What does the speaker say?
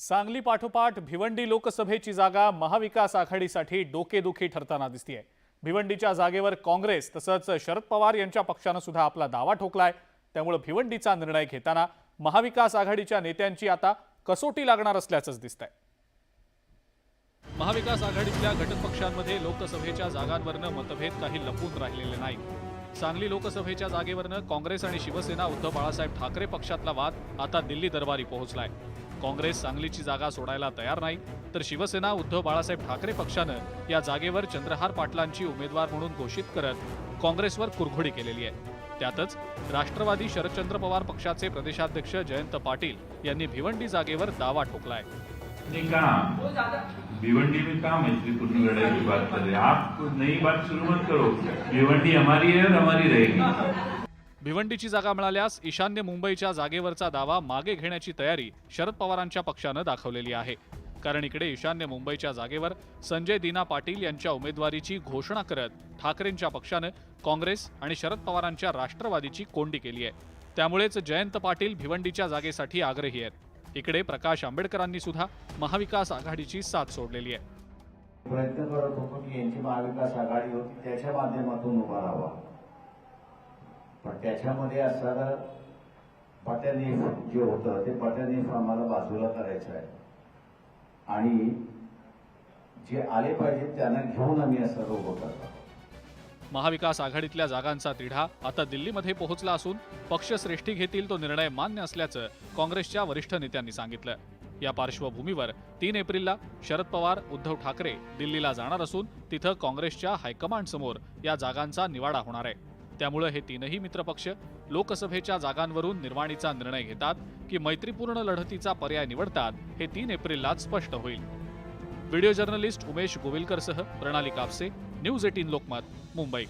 सांगली पाठोपाठ भिवंडी लोकसभेची जागा महाविकास आघाडीसाठी डोकेदुखी ठरताना दिसतीये. भिवंडीच्या जागेवर काँग्रेस तसंच शरद पवार यांच्या पक्षानं सुद्धा आपला दावा ठोकलाय. त्यामुळे भिवंडीचा निर्णय घेताना महाविकास आघाडीच्या नेत्यांची आता कसोटी लागणार असल्याचंच दिसतंय. महाविकास आघाडीतल्या घटक पक्षांमध्ये लोकसभेच्या जागांवरनं मतभेद काही लपून राहिलेले नाही सांगली लोकसभेच्या जागेवरनं काँग्रेस आणि शिवसेना उद्धव बाळासाहेब ठाकरे पक्षातला वाद आता दिल्ली दरबारी पोहोचलाय. काँग्रेस सांगलीची जागा सोडायला तयार नाही तर शिवसेना उद्धव बाळासाहेब ठाकरे पक्षानं या जागेवर चंद्रहार पाटलांची उमेदवार म्हणून घोषित करत काँग्रेसवर कुरघोडी केलेली आहे. त्यातच राष्ट्रवादी शरदचंद्र पवार पक्षाचे प्रदेशाध्यक्ष जयंत पाटील यांनी भिवंडी जागेवर दावा ठोकलाय. भिवंडी में कहा मैत्रीपूर्ण लड़ाई की बात कर रहे आप नई बात शुरू मत करो. भिवंडी हमारी है और हमारी रहेगी. भिवंडीची जागा मिळाल्यास ईशान्य मुंबईच्या जागेवरचा दावा मागे घेण्याची तयारी शरद पवारांच्या पक्षानं दाखवलेली आहे. कारण इकडे ईशान्य मुंबईच्या जागेवर संजय दिना पाटील यांच्या उमेदवारीची घोषणा करत ठाकरेंच्या पक्षानं काँग्रेस आणि शरद पवारांच्या राष्ट्रवादीची कोंडी केली आहे. त्यामुळेच जयंत पाटील भिवंडीच्या जागेसाठी आग्रही आहेत. इकडे प्रकाश आंबेडकरांनी सुद्धा महाविकास आघाडीची साथ सोडलेली आहे. प्रयत्न करत होतो की यांची महाविकास आघाडी होती त्याच्या माध्यमातून उभा राहावा. पण त्याच्यामध्ये असणारं पट्यानी जे होतं ते पट्यानी आम्हाला बाजूला करायचं आहे. आणि जे आले पाहिजेत त्यांना घेऊन आम्ही असं उभं करतो. महाविकास आघाडीतल्या जागांचा तिढा आता दिल्लीमध्ये पोहोचला असून पक्षश्रेष्ठी घेतील तो निर्णय मान्य असल्याचं काँग्रेसच्या वरिष्ठ नेत्यांनी सांगितलं. या पार्श्वभूमीवर तीन एप्रिलला शरद पवार उद्धव ठाकरे दिल्लीला जाणार असून तिथं काँग्रेसच्या हायकमांड समोर या जागांचा निवाडा होणार आहे. त्यामुळं हे तीनही मित्रपक्ष लोकसभेच्या जागांवरून निर्वाणीचा निर्णय घेतात की मैत्रीपूर्ण लढतीचा पर्याय निवडतात हे तीन एप्रिललाच स्पष्ट होईल. व्हिडिओ जर्नलिस्ट उमेश गोविलकरसह प्रणाली कापसे न्यूज एटीन लोकमत मुंबई.